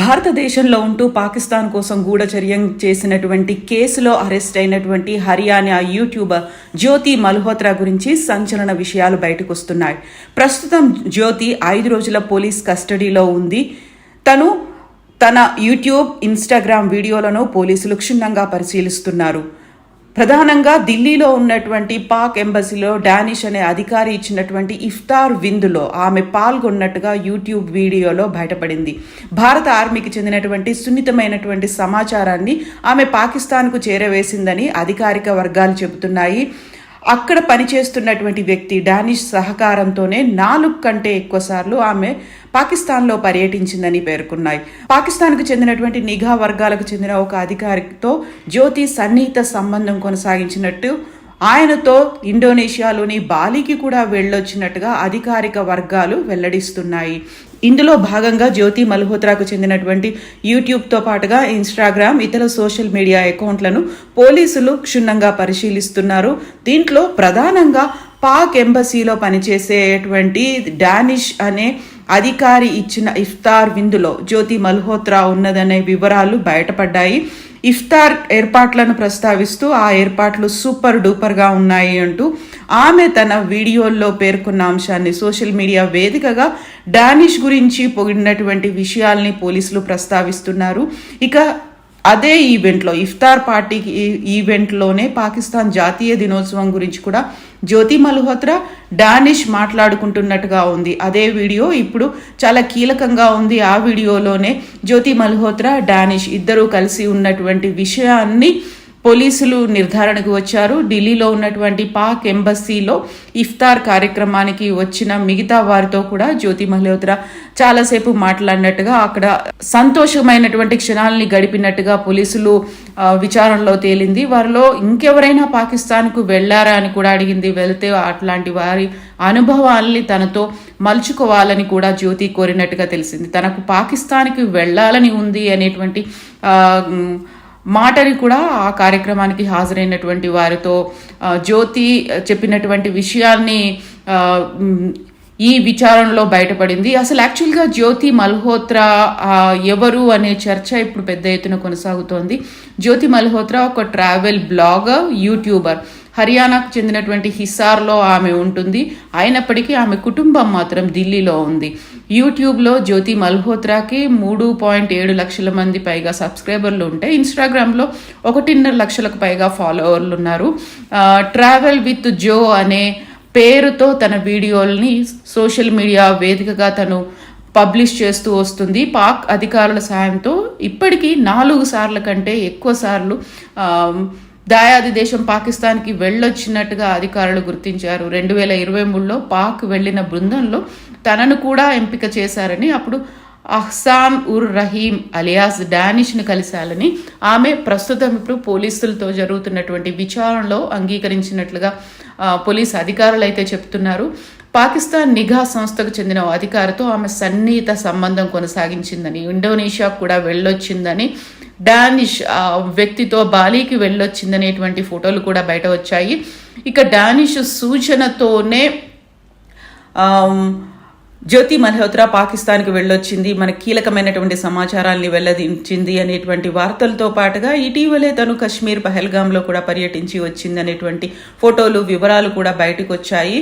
భారతదేశంలో ఉంటూ పాకిస్తాన్ కోసం గూఢచర్యం చేసినటువంటి కేసులో అరెస్ట్ అయినటువంటి హర్యానా యూట్యూబర్ జ్యోతి మల్హోత్రా గురించి సంచలన విషయాలు బయటకు వస్తున్నాయి. ప్రస్తుతం జ్యోతి ఐదు రోజుల పోలీస్ కస్టడీలో ఉంది. తను తన యూట్యూబ్ ఇన్స్టాగ్రామ్ వీడియోలను పోలీసులు క్షుణ్ణంగా పరిశీలిస్తున్నారు. ప్రధానంగా ఢిల్లీలో ఉన్నటువంటి పాక్ ఎంబసీలో డానిష్ అనే అధికారి ఇచ్చినటువంటి ఇఫ్తార్ విందులో ఆమె పాల్గొన్నట్టుగా యూట్యూబ్ వీడియోలో బయటపడింది. భారత ఆర్మీకి చెందినటువంటి సున్నితమైనటువంటి సమాచారాన్ని ఆమె పాకిస్తాన్కు చేరవేసిందని అధికారిక వర్గాలు చెబుతున్నాయి. అక్కడ పనిచేస్తున్నటువంటి వ్యక్తి డానిష్ సహకారంతోనే నాలుగు కంటే ఎక్కువసార్లు ఆమె పాకిస్తాన్లో పర్యటించిందని పేర్కొన్నాయి. పాకిస్తాన్కు చెందినటువంటి నిఘా వర్గాలకు చెందిన ఒక అధికారితో జ్యోతి సన్నిహిత సంబంధం కొనసాగించినట్టు ఆయనతో ఇండోనేషియాలోని బాలికి కూడా వెళ్ళొచ్చినట్టుగా అధికారిక వర్గాలు వెల్లడిస్తున్నాయి. ఇందులో భాగంగా జ్యోతి మల్హోత్రాకు చెందినటువంటి యూట్యూబ్తో పాటుగా ఇన్స్టాగ్రామ్ ఇతర సోషల్ మీడియా అకౌంట్లను పోలీసులు క్షుణ్ణంగా పరిశీలిస్తున్నారు. దీంట్లో ప్రధానంగా పాక్ ఎంబసీలో పనిచేసేటువంటి డానిష్ అనే అధికారి ఇచ్చిన ఇఫ్తార్ విందులో జ్యోతి మల్హోత్రా ఉన్నదనే వివరాలు బయటపడ్డాయి. ఇఫ్తార్ ఏర్పాట్లను ప్రస్తావిస్తూ ఆ ఏర్పాట్లు సూపర్ డూపర్గా ఉన్నాయి అంటూ ఆమె తన వీడియోల్లో పేర్కొన్న అంశాన్ని సోషల్ మీడియా వేదికగా డానిష్ గురించి పొగిడినటువంటి విషయాల్ని పోలీసులు ప్రస్తావిస్తున్నారు. ఇక అదే ఈవెంట్లో ఇఫ్తార్ పార్టీకి ఈవెంట్లోనే పాకిస్తాన్ జాతీయ దినోత్సవం గురించి కూడా జ్యోతి మల్హోత్రా డానిష్ మాట్లాడుకుంటున్నట్టుగా ఉంది. అదే వీడియో ఇప్పుడు చాలా కీలకంగా ఉంది. ఆ వీడియోలోనే జ్యోతి మల్హోత్రా డానిష్ ఇద్దరూ కలిసి ఉన్నటువంటి విషయాన్ని పోలీసులు నిర్ధారణకు వచ్చారు. ఢిల్లీలో ఉన్నటువంటి పాక్ ఎంబసీలో ఇఫ్తార్ కార్యక్రమానికి వచ్చిన మిగతా వారితో కూడా జ్యోతి మల్హోత్రా చాలాసేపు మాట్లాడినట్టుగా అక్కడ సంతోషమైనటువంటి క్షణాలని గడిపినట్టుగా పోలీసులు విచారణలో తేలింది. వారిలో ఇంకెవరైనా పాకిస్తాన్కు వెళ్ళారా అని కూడా అడిగింది. వెళ్తే అట్లాంటి వారి అనుభవాల్ని తనతో మలుచుకోవాలని కూడా జ్యోతి కోరినట్టుగా తెలిసింది. తనకు పాకిస్తాన్కి వెళ్ళాలని ఉంది అనేటువంటి మాటని కూడా ఆ కార్యక్రమానికి హాజరైనటువంటి వారితో జ్యోతి చెప్పినటువంటి విషయాన్ని ఈ విచారణలో బయటపడింది. అసలు యాక్చువల్గా జ్యోతి మల్హోత్రా ఎవరు అనే చర్చ ఇప్పుడు పెద్ద ఎత్తున కొనసాగుతోంది. జ్యోతి మల్హోత్రా ఒక ట్రావెల్ బ్లాగర్ యూట్యూబర్. హర్యానాకు చెందినటువంటి హిస్సార్లో ఆమె ఉంటుంది. అయినప్పటికీ ఆమె కుటుంబం మాత్రం ఢిల్లీలో ఉంది. యూట్యూబ్లో జ్యోతి మల్హోత్రాకి మూడు పాయింట్ ఏడు లక్షల మంది పైగా సబ్స్క్రైబర్లు ఉంటే ఇన్స్టాగ్రామ్లో ఒకటిన్నర లక్షలకు పైగా ఫాలోవర్లు ఉన్నారు. ట్రావెల్ విత్ జో అనే పేరుతో తన వీడియోల్ని సోషల్ మీడియా వేదికగా తను పబ్లిష్ చేస్తూ వస్తుంది. పాక్ అధికారుల సాయంతో ఇప్పటికీ నాలుగు సార్ల కంటే ఎక్కువ సార్లు దాయాది దేశం పాకిస్తాన్కి వెళ్ళొచ్చినట్టుగా అధికారులు గుర్తించారు. రెండు వేల ఇరవై మూడులో పాక్ వెళ్ళిన బృందంలో తనను కూడా ఎంపిక చేశారని అప్పుడు అహ్సాన్ ఉర్ రహీం అలియాస్ డానిష్ను కలిశాలని ఆమె ప్రస్తుతం ఇప్పుడు పోలీసులతో జరుగుతున్నటువంటి విచారణలో అంగీకరించినట్లుగా పోలీస్ అధికారులు అయితే చెప్తున్నారు. పాకిస్తాన్ నిఘా సంస్థకు చెందిన అధికారితో ఆమె సన్నిహిత సంబంధం కొనసాగించిందని ఇండోనేషియా కూడా వెళ్ళొచ్చిందని డానిష్ ఆ వ్యక్తితో బాలీకి వెళ్ళొచ్చిందనేటువంటి ఫోటోలు కూడా బయట వచ్చాయి. ఇక డానిష్ సూచనతోనే జ్యోతి మల్హోత్రా పాకిస్తాన్కి వెళ్ళొచ్చింది. మన కీలకమైనటువంటి సమాచారాన్ని వెల్లడించింది అనేటువంటి వార్తలతో పాటుగా ఇటీవలే తను కశ్మీర్ పహల్గామ్లో కూడా పర్యటించి వచ్చింది అనేటువంటి ఫోటోలు వివరాలు కూడా బయటకు వచ్చాయి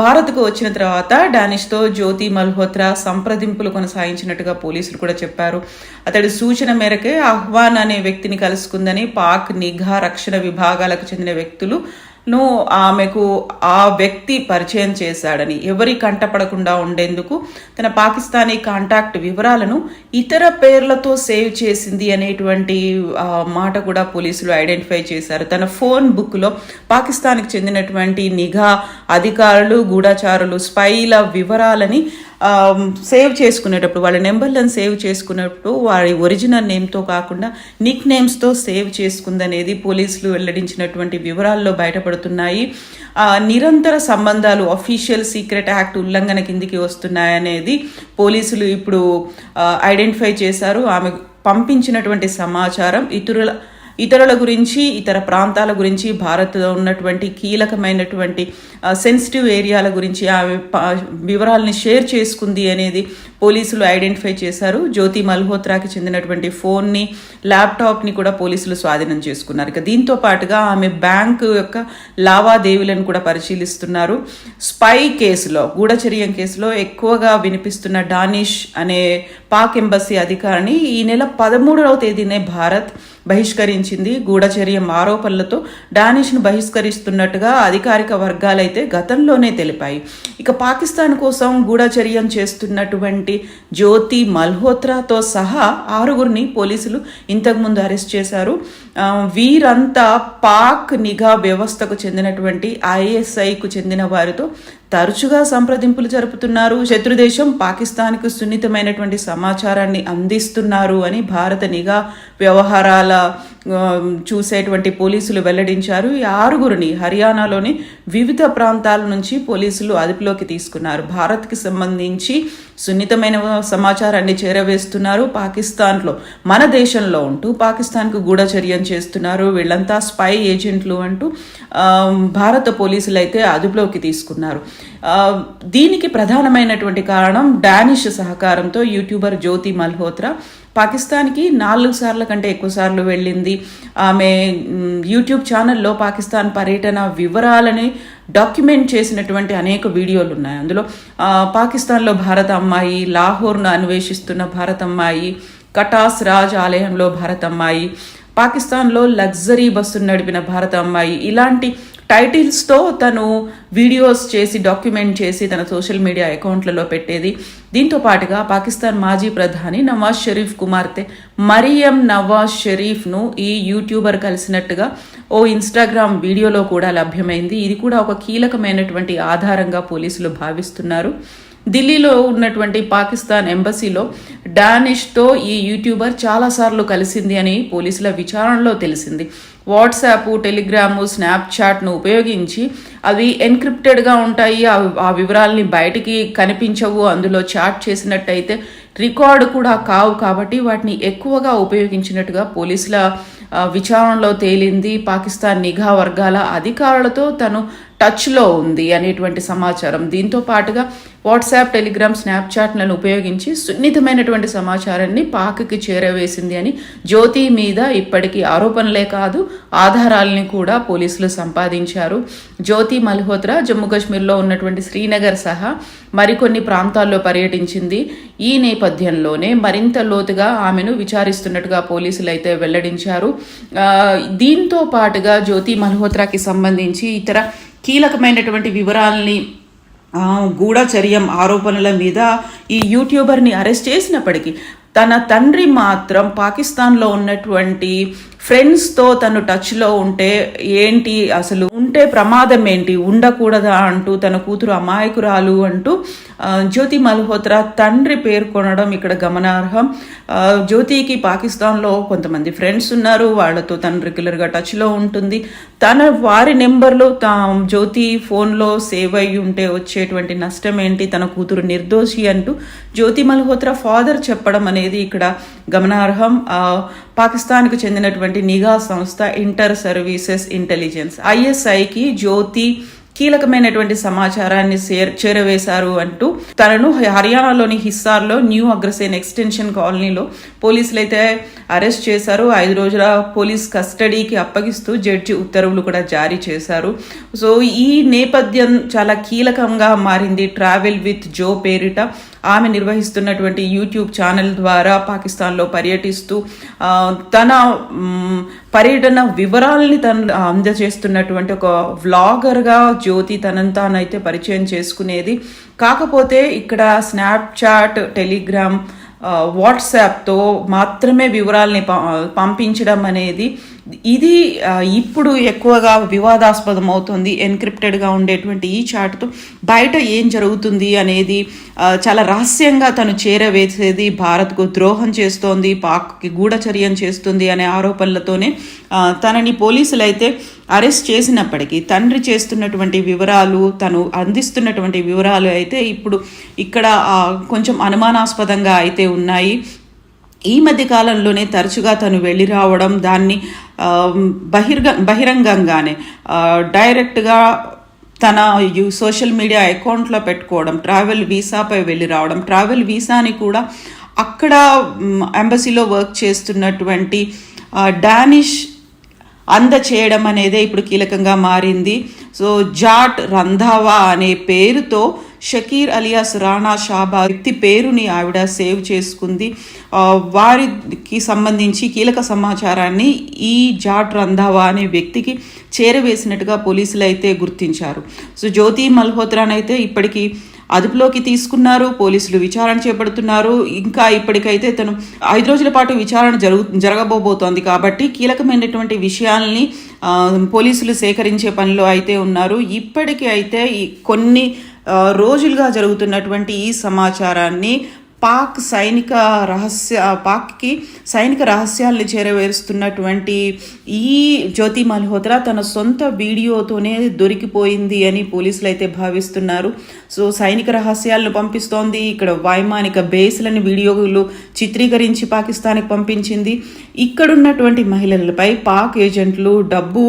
భారత్కు వచ్చిన తర్వాత డానిష్తో జ్యోతి మల్హోత్రా సంప్రదింపులు కొనసాగించినట్టుగా పోలీసులు కూడా చెప్పారు. అతడి సూచన మేరకే అహ్వాన్ అనే వ్యక్తిని కలుసుకుందని పాక్ నిఘా రక్షణ విభాగాలకు చెందిన వ్యక్తులు ను ఆమెకు ఆ వ్యక్తి పరిచయం చేశాడని ఎవరి కంటపడకుండా ఉండేందుకు తన పాకిస్తానీ కాంటాక్ట్ వివరాలను ఇతర పేర్లతో సేవ్ చేసింది అనేటువంటి మాట కూడా పోలీసులు ఐడెంటిఫై చేశారు. తన ఫోన్ బుక్లో పాకిస్తాన్కి చెందినటువంటి నిఘా అధికారులు గూఢచారులు స్పైల వివరాలని Um, సేవ్ చేసుకునేటప్పుడు వాళ్ళ నెంబర్లను సేవ్ చేసుకునేటప్పుడు వారి ఒరిజినల్ నేమ్తో కాకుండా నిక్ నేమ్స్తో సేవ్ చేసుకుందనేది పోలీసులు వెల్లడించినటువంటి వివరాల్లో బయటపడుతున్నాయి. నిరంతర సంబంధాలు అఫీషియల్ సీక్రెట్ యాక్ట్ ఉల్లంఘన కిందికి వస్తున్నాయనేది పోలీసులు ఇప్పుడు ఐడెంటిఫై చేశారు. ఆమె పంపించినటువంటి సమాచారం ఇతరుల ఇతరుల గురించి ఇతర ప్రాంతాల గురించి భారత్లో ఉన్నటువంటి కీలకమైనటువంటి సెన్సిటివ్ ఏరియాల గురించి ఆమె వివరాలని షేర్ చేసుకుంది అనేది పోలీసులు ఐడెంటిఫై చేశారు. జ్యోతి మల్హోత్రాకి చెందినటువంటి ఫోన్ని ల్యాప్టాప్ని కూడా పోలీసులు స్వాధీనం చేసుకున్నారు. ఇక దీంతో పాటుగా ఆమె బ్యాంకు యొక్క లావాదేవీలను కూడా పరిశీలిస్తున్నారు. స్పై కేసులో గూఢచర్యం కేసులో ఎక్కువగా వినిపిస్తున్న డానిష్ అనే పాక్ ఎంబసీ అధికారిని ఈ నెల పదమూడవ తేదీనే భారత్ బహిష్కరించింది. గూఢచర్యం ఆరోపణలతో డానిష్ను బహిష్కరిస్తున్నట్టుగా అధికారిక వర్గాలైతే గతంలోనే తెలిపాయి. ఇక పాకిస్తాన్ కోసం గూఢచర్యం చేస్తున్నటువంటి జ్యోతి మల్హోత్రాతో సహా ఆరుగురిని పోలీసులు ఇంతకుముందు అరెస్ట్ చేశారు. వీరంతా పాక్ నిఘా వ్యవస్థకు చెందినటువంటి ఐఎస్ఐకు చెందిన వారితో తరచుగా సంప్రదింపులు జరుపుతున్నారు. శత్రుదేశం పాకిస్తాన్కు సున్నితమైనటువంటి సమాచారాన్ని అందిస్తున్నారు అని భారత నిఘా వ్యవహారాల చూసేటువంటి పోలీసులు వెల్లడించారు. ఈ ఆరుగురిని హర్యానాలోని వివిధ ప్రాంతాల నుంచి పోలీసులు అదుపులోకి తీసుకున్నారు. భారత్కి సంబంధించి సున్నితమైన సమాచారాన్ని చేరవేస్తున్నారు. పాకిస్తాన్లో మన దేశంలో ఉంటూ పాకిస్తాన్కు గూఢచర్యం చేస్తున్నారు. వీళ్ళంతా స్పై ఏజెంట్లు అంటూ భారత పోలీసులు అయితే అదుపులోకి తీసుకున్నారు. దీనికి ప్రధానమైనటువంటి కారణం డానిష్ సహకారంతో యూట్యూబర్ జ్యోతి మల్హోత్రా. పాకిస్తాన్కి నాలుగు సార్ల కంటే ఎక్కువ సార్లు వెళ్ళింది. ఆమె యూట్యూబ్ ఛానల్లో పాకిస్తాన్ పర్యటన వివరాలని డాక్యుమెంట్ చేసినటువంటి అనేక వీడియోలు ఉన్నాయి. అందులో పాకిస్తాన్లో భారత అమ్మాయి లాహోర్ను అన్వేషిస్తున్న భారత అమ్మాయి కటాస్ రాజ్ ఆలయంలో భారత అమ్మాయి పాకిస్తాన్లో లగ్జరీ బస్సును నడిపిన భారత అమ్మాయి ఇలాంటి టైటిల్స్తో తను వీడియోస్ చేసి డాక్యుమెంట్ చేసి తన సోషల్ మీడియా అకౌంట్లలో పెట్టేది. దీంతో పాటుగా పాకిస్తాన్ మాజీ ప్రధాని నవాజ్ షరీఫ్ కుమార్తె మరియం నవాజ్ షరీఫ్ను ఈ యూట్యూబర్ కలిసినట్టుగా ఓ ఇన్స్టాగ్రామ్ వీడియోలో కూడా లభ్యమైంది. ఇది కూడా ఒక కీలకమైనటువంటి ఆధారంగా పోలీసులు భావిస్తున్నారు. ఢిల్లీలో ఉన్నటువంటి పాకిస్తాన్ ఎంబసీలో డానిష్తో ఈ యూట్యూబర్ చాలాసార్లు కలిసింది అని పోలీసుల విచారణలో తెలిసింది. వాట్సాప్ టెలిగ్రాము స్నాప్చాట్ను ఉపయోగించి అవి ఎన్క్రిప్టెడ్గా ఉంటాయి. ఆ వివరాలని బయటికి కనిపించవు. అందులో చాట్ చేసినట్టయితే రికార్డు కూడా కావు కాబట్టి వాటిని ఎక్కువగా ఉపయోగించినట్టుగా పోలీసుల విచారణలో తేలింది. పాకిస్తాన్ నిఘా వర్గాల అధికారులతో తను టచ్లో ఉంది అనేటువంటి సమాచారం. దీంతో పాటుగా వాట్సాప్ టెలిగ్రామ్ స్నాప్చాట్లను ఉపయోగించి సున్నితమైనటువంటి సమాచారాన్ని పాక్కి చేరవేసింది అని జ్యోతి మీద ఇప్పటికీ ఆరోపణలే కాదు ఆధారాలని కూడా పోలీసులు సంపాదించారు. జ్యోతి మల్హోత్రా జమ్మూ కాశ్మీర్లో ఉన్నటువంటి శ్రీనగర్ సహా మరికొన్ని ప్రాంతాల్లో పర్యటించింది. ఈ నేపథ్యంలోనే మరింత లోతుగా ఆమెను విచారిస్తున్నట్టుగా పోలీసులు అయితే వెల్లడించారు. దీంతో పాటుగా జ్యోతి మల్హోత్రాకి సంబంధించి ఇతర కీలకమైనటువంటి వివరాల్ని గూఢచర్యం ఆరోపణల మీద ఈ యూట్యూబర్ని అరెస్ట్ చేసినప్పటికీ తన తండ్రి మాత్రం పాకిస్తాన్లో ఉన్నటువంటి ఫ్రెండ్స్తో తను టచ్లో ఉంటే ఏంటి అసలు? ఉంటే ప్రమాదం ఏంటి? ఉండకూడదా అంటూ తన కూతురు అమాయకురాలు అంటూ జ్యోతి మల్హోత్రా తండ్రి పేర్కొనడం ఇక్కడ గమనార్హం. జ్యోతికి పాకిస్తాన్లో కొంతమంది ఫ్రెండ్స్ ఉన్నారు. వాళ్ళతో తను రెగ్యులర్గా టచ్లో ఉంటుంది. తన వారి నెంబర్లు తా జ్యోతి ఫోన్లో సేవ్ అయ్యి ఉంటే వచ్చేటువంటి నష్టం ఏంటి? తన కూతురు నిర్దోషి అంటూ జ్యోతి మల్హోత్రా ఫాదర్ చెప్పడం అనేది ఇక్కడ గమనార్హం. పాకిస్తాన్కు చెందినటువంటి నిఘా సంస్థ ఇంటర్ సర్వీసెస్ ఇంటెలిజెన్స్ ఐఎస్ఐకి జ్యోతి కీలకమైనటువంటి సమాచారాన్ని చేరవేశారు అంటూ తనను హర్యానాలోని హిస్సార్లో న్యూ అగ్రసేన్ ఎక్స్టెన్షన్ కాలనీలో పోలీసులు అయితే అరెస్ట్ చేశారు. ఐదు రోజుల పోలీస్ కస్టడీకి అప్పగిస్తూ జడ్జి ఉత్తర్వులు కూడా జారీ చేశారు. సో ఈ నేపథ్యం చాలా కీలకంగా మారింది. ట్రావెల్ విత్ జో పేరిట ఆమె నిర్వహిస్తున్నటువంటి యూట్యూబ్ ఛానల్ ద్వారా పాకిస్తాన్లో పర్యటిస్తూ తన పర్యటన వివరాలని తను అందజేస్తున్నటువంటి ఒక వ్లాగర్గా జ్యోతి తనంతానైతే పరిచయం చేసుకునేది. కాకపోతే ఇక్కడ స్నాప్చాట్ టెలిగ్రామ్ వాట్సాప్తో మాత్రమే వివరాల్ని పంపించడం అనేది ఇది ఇప్పుడు ఎక్కువగా వివాదాస్పదం అవుతుంది ఎన్క్రిప్టెడ్గా ఉండేటువంటి ఈ చాట్తో బయట ఏం జరుగుతుంది అనేది చాలా రహస్యంగా తను చేరవేసేది భారత్కు ద్రోహం చేస్తోంది పాక్కి గూఢచర్యం చేస్తుంది అనే ఆరోపణలతోనే తనని పోలీసులు అయితే అరెస్ట్ చేసినప్పటికీ తండ్రి చేస్తున్నటువంటి వివరాలు తను అందిస్తున్నటువంటి వివరాలు అయితే ఇప్పుడు ఇక్కడ కొంచెం అనుమానాస్పదంగా అయితే ఉన్నాయి. ఈ మధ్య కాలంలోనే తరచుగా తను వెళ్ళి రావడం దాన్ని బహిర్గ బహిరంగంగానే డైరెక్ట్గా తన యూ సోషల్ మీడియా అకౌంట్లో పెట్టుకోవడం ట్రావెల్ వీసాపై వెళ్ళి రావడం ట్రావెల్ వీసాని కూడా అక్కడ ఎంబసీలో వర్క్ చేస్తున్నటువంటి డానిష్ అందచేయడం అనేదే ఇప్పుడు కీలకంగా మారింది. సో జాట్ రంధావా అనే పేరుతో షకీర్ అలియాస్ రాణా షాబా వ్యక్తి పేరుని ఆవిడ సేవ్ చేసుకుంది. వారికి సంబంధించి కీలక సమాచారాన్ని ఈ జాట్ రంధావా అనే వ్యక్తికి చేరవేసినట్టుగా పోలీసులు అయితే గుర్తించారు. సో జ్యోతి మల్హోత్రానైతే ఇప్పటికీ అదుపులోకి తీసుకున్నారు. పోలీసులు విచారణ చేపడుతున్నారు. ఇంకా ఇప్పటికైతే తను ఐదు రోజుల పాటు విచారణ జరుగు జరగబోబోతోంది కాబట్టి కీలకమైనటువంటి విషయాల్ని పోలీసులు సేకరించే పనిలో అయితే ఉన్నారు. ఇప్పటికీ అయితే కొన్ని రోజులుగా జరుగుతున్నటువంటి ఈ సమాచారాన్ని పాక్ సైనిక రహస్య పాక్కి సైనిక రహస్యాల్ని చేరవేరుస్తున్నటువంటి ఈ జ్యోతి మల్హోత్రా తన సొంత వీడియోతోనే దొరికిపోయింది అని పోలీసులు అయితే భావిస్తున్నారు. సో సైనిక రహస్యాలను పంపిస్తోంది. ఇక్కడ వైమానిక బేస్లని వీడియోలు చిత్రీకరించి పాకిస్తాన్కి పంపించింది. ఇక్కడున్నటువంటి మహిళలపై పాక్ ఏజెంట్లు డబ్బు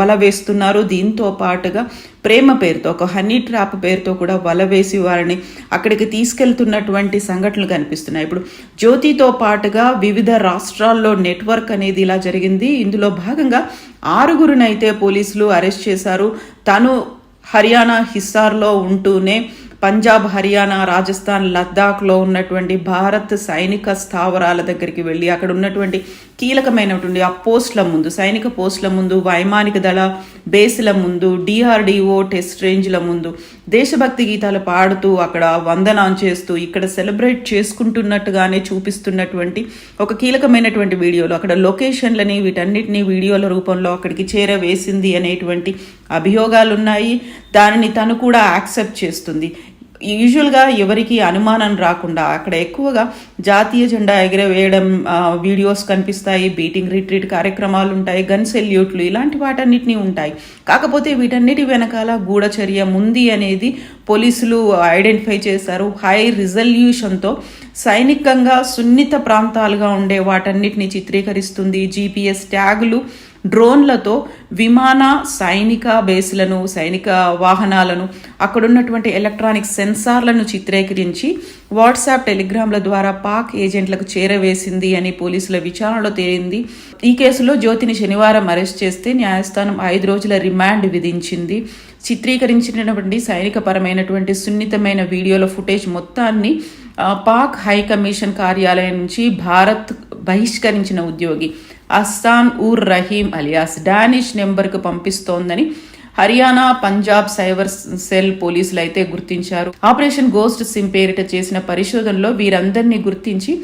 వల వేస్తున్నారు. దీంతో పాటుగా ప్రేమ పేరుతో ఒక హనీ ట్రాప్ పేరుతో కూడా వల వేసి వారిని అక్కడికి తీసుకెళ్తున్నటువంటి సంఘటనలు కనిపిస్తున్నాయి. ఇప్పుడు జ్యోతితో పాటుగా వివిధ రాష్ట్రాల్లో నెట్వర్క్ అనేది ఇలా జరిగింది. ఇందులో భాగంగా ఆరుగురునైతే పోలీసులు అరెస్ట్ చేశారు. తను హర్యానా హిస్సార్లో ఉంటూనే పంజాబ్ హర్యానా రాజస్థాన్ లద్దాఖ్లో ఉన్నటువంటి భారత్ సైనిక స్థావరాల దగ్గరికి వెళ్ళి అక్కడ ఉన్నటువంటి కీలకమైనటువంటి ఆ పోస్టుల ముందు సైనిక పోస్టుల ముందు వైమానిక దళ బేస్ల ముందు డిఆర్డిఓ టెస్ట్ రేంజ్ల ముందు దేశభక్తి గీతాలు పాడుతూ అక్కడ వందనం చేస్తూ ఇక్కడ సెలబ్రేట్ చేసుకుంటున్నట్టుగానే చూపిస్తున్నటువంటి ఒక కీలకమైనటువంటి వీడియోలు. అక్కడ లొకేషన్లని వీటన్నిటిని వీడియోల రూపంలో అక్కడికి చేరవేసింది అనేటువంటి అభియోగాలు ఉన్నాయి దానిని తను కూడా యాక్సెప్ట్ చేస్తుంది. యూజువల్గా ఎవరికి అనుమానం రాకుండా అక్కడ ఎక్కువగా జాతీయ జెండా ఎగరవేయడం వీడియోస్ కనిపిస్తాయి బీటింగ్ రిట్రీట్ కార్యక్రమాలు ఉంటాయి గన్ సెల్యూట్లు ఇలాంటి వాటన్నిటిని ఉంటాయి. కాకపోతే వీటన్నిటి వెనకాల గూఢచర్య ఉంది అనేది పోలీసులు ఐడెంటిఫై చేశారు. హై రిజల్యూషన్తో సైనికంగా సున్నిత ప్రాంతాలుగా ఉండే వాటన్నిటిని చిత్రీకరిస్తుంది. జీపీఎస్ ట్యాగులు డ్రోన్లతో విమాన సైనిక బేస్లను సైనిక వాహనాలను అక్కడున్నటువంటి ఎలక్ట్రానిక్ సెన్సార్లను చిత్రీకరించి వాట్సాప్ టెలిగ్రామ్ల ద్వారా పాక్ ఏజెంట్లకు చేరవేసింది అని పోలీసుల విచారణలో తేలింది. ఈ కేసులో జ్యోతిని శనివారం అరెస్ట్ చేస్తే న్యాయస్థానం ఐదు రోజుల రిమాండ్ విధించింది. చిత్రీకరించినటువంటి సైనికపరమైనటువంటి సున్నితమైన వీడియోల ఫుటేజ్ మొత్తాన్ని పాక్ హై కమిషన్ కార్యాలయం నుంచి భారత్ బహిష్కరించిన ఉద్యోగి. అస్సాన్ ఉర్ రహీం అలియాస్ డానిష్ నెంబర్కు పంపిస్తోందని హర్యానా పంజాబ్ సైబర్ సెల్ పోలీసులు అయితే గుర్తించారు. ఆపరేషన్ గోస్ట్ సిమ్ పేరిట చేసిన పరిశోధనలో వీరందరినీ గుర్తించి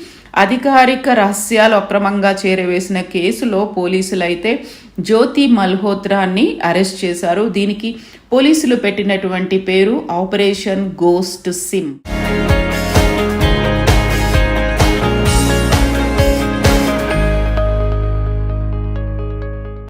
అధికారిక రహస్యాలు అక్రమంగా చేరవేసిన కేసులో పోలీసులు అయితే జ్యోతి మల్హోత్రాని అరెస్ట్ చేశారు. దీనికి పోలీసులు పెట్టినటువంటి పేరు ఆపరేషన్ గోస్ట్ సిమ్